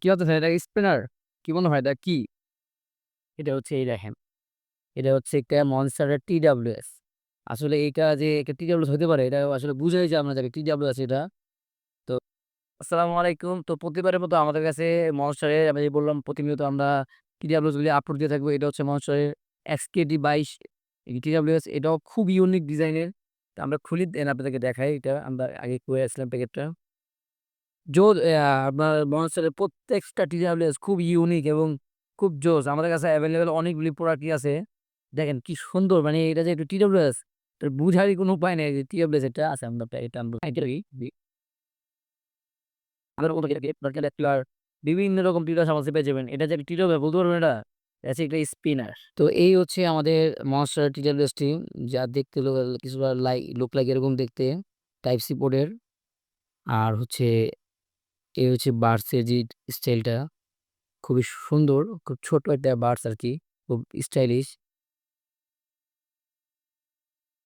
কি হতেছে এটা স্পিনার? কি মনে হয় এটা কি? এটা হচ্ছে এই দেখেন। এটা হচ্ছে একটা মনস্টারের TWS আসলে এইটা যে একটা TWS হতে পারে, এটা আসলে বুঝাই যায় না যে TWS এটা। তো আসসালামু আলাইকুম। তো প্রতিবারের মতো আমাদের কাছে মনস্টারের, আমি বললাম প্রতিনিয়ত আমরা TWS গুলি আপলোড দিয়ে থাকব। এটা হচ্ছে মনস্টারের XKD22 এই TWS এটাও খুব ইউনিক ডিজাইনের। তো আমরা খুলি দেন আপনাদেরকে দেখাই এটা আমরা আগে করে আসছিলাম প্যাকেটটা। জো অ্যা আপনার মনস্টারের প্রত্যেকটা TWS খুব ইউনিক এবং খুব জোস। আমাদের কাছে এভেইলেবল অনেকগুলি প্রোডাক্টই আছে। দেখেন কি সুন্দর মানে এটা যে একটু এটা বুঝারই কোনো উপায় নেই যে TWS এটা আছে আমরা প্যাকেটটা আমরা বিভিন্ন রকম TWS আমার পেয়ে যাবেন। এটা যে TWS, বলতে পারবেন এটা? এটা একটা স্পিনার। তো এই হচ্ছে আমাদের মনস্টার TWS টি যা দেখতে লো কিছুটা লাই লুক লাইক এরকম দেখতে টাইপ সি পোর্টের। আর হচ্ছে এই হচ্ছে বাডসের যে স্টাইলটা খুবই সুন্দর। খুব ছোট একটা বাডস আরকি। খুব স্টাইলিশ।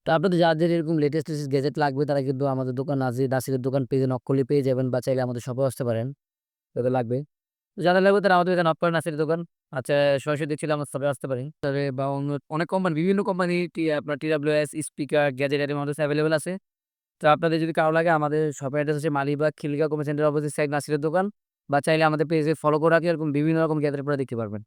তো আপনাদের যাদের এরকম লেটেস্ট, লেটেস্ট গ্যাজেট লাগবে তারা কিন্তু আমাদের দোকান নাজির নাসিরের দোকান পেজে নক করলে পেয়ে যাবেন বা চাইলে আমাদের শপেও আসতে পারেন। তাদের লাগবে। তো যাদের লাগবে তারা আমাদের এখানে নক নাসিরের দোকান। আচ্ছা সরাসরি দেখছিলাম আমার শপে আসতে পারেন। তবে বা অন্য অনেক কোম্পানি বিভিন্ন কোম্পানি টি আপনার TWS স্পিকার, গ্যাজেট এর আমাদের কাছে এভেইলেবল আছে। তো আপনাদের যদি কারও লাগে আমাদের শপের অ্যাড্রেস হচ্ছে Malibagh Khilgaon community centre opposite side নাসিরের দোকান বা চাইলে আমাদের পেজে ফলো করে রাখি, এরকম বিভিন্ন রকম গ্যাজেট পরে দেখতে পারবেন।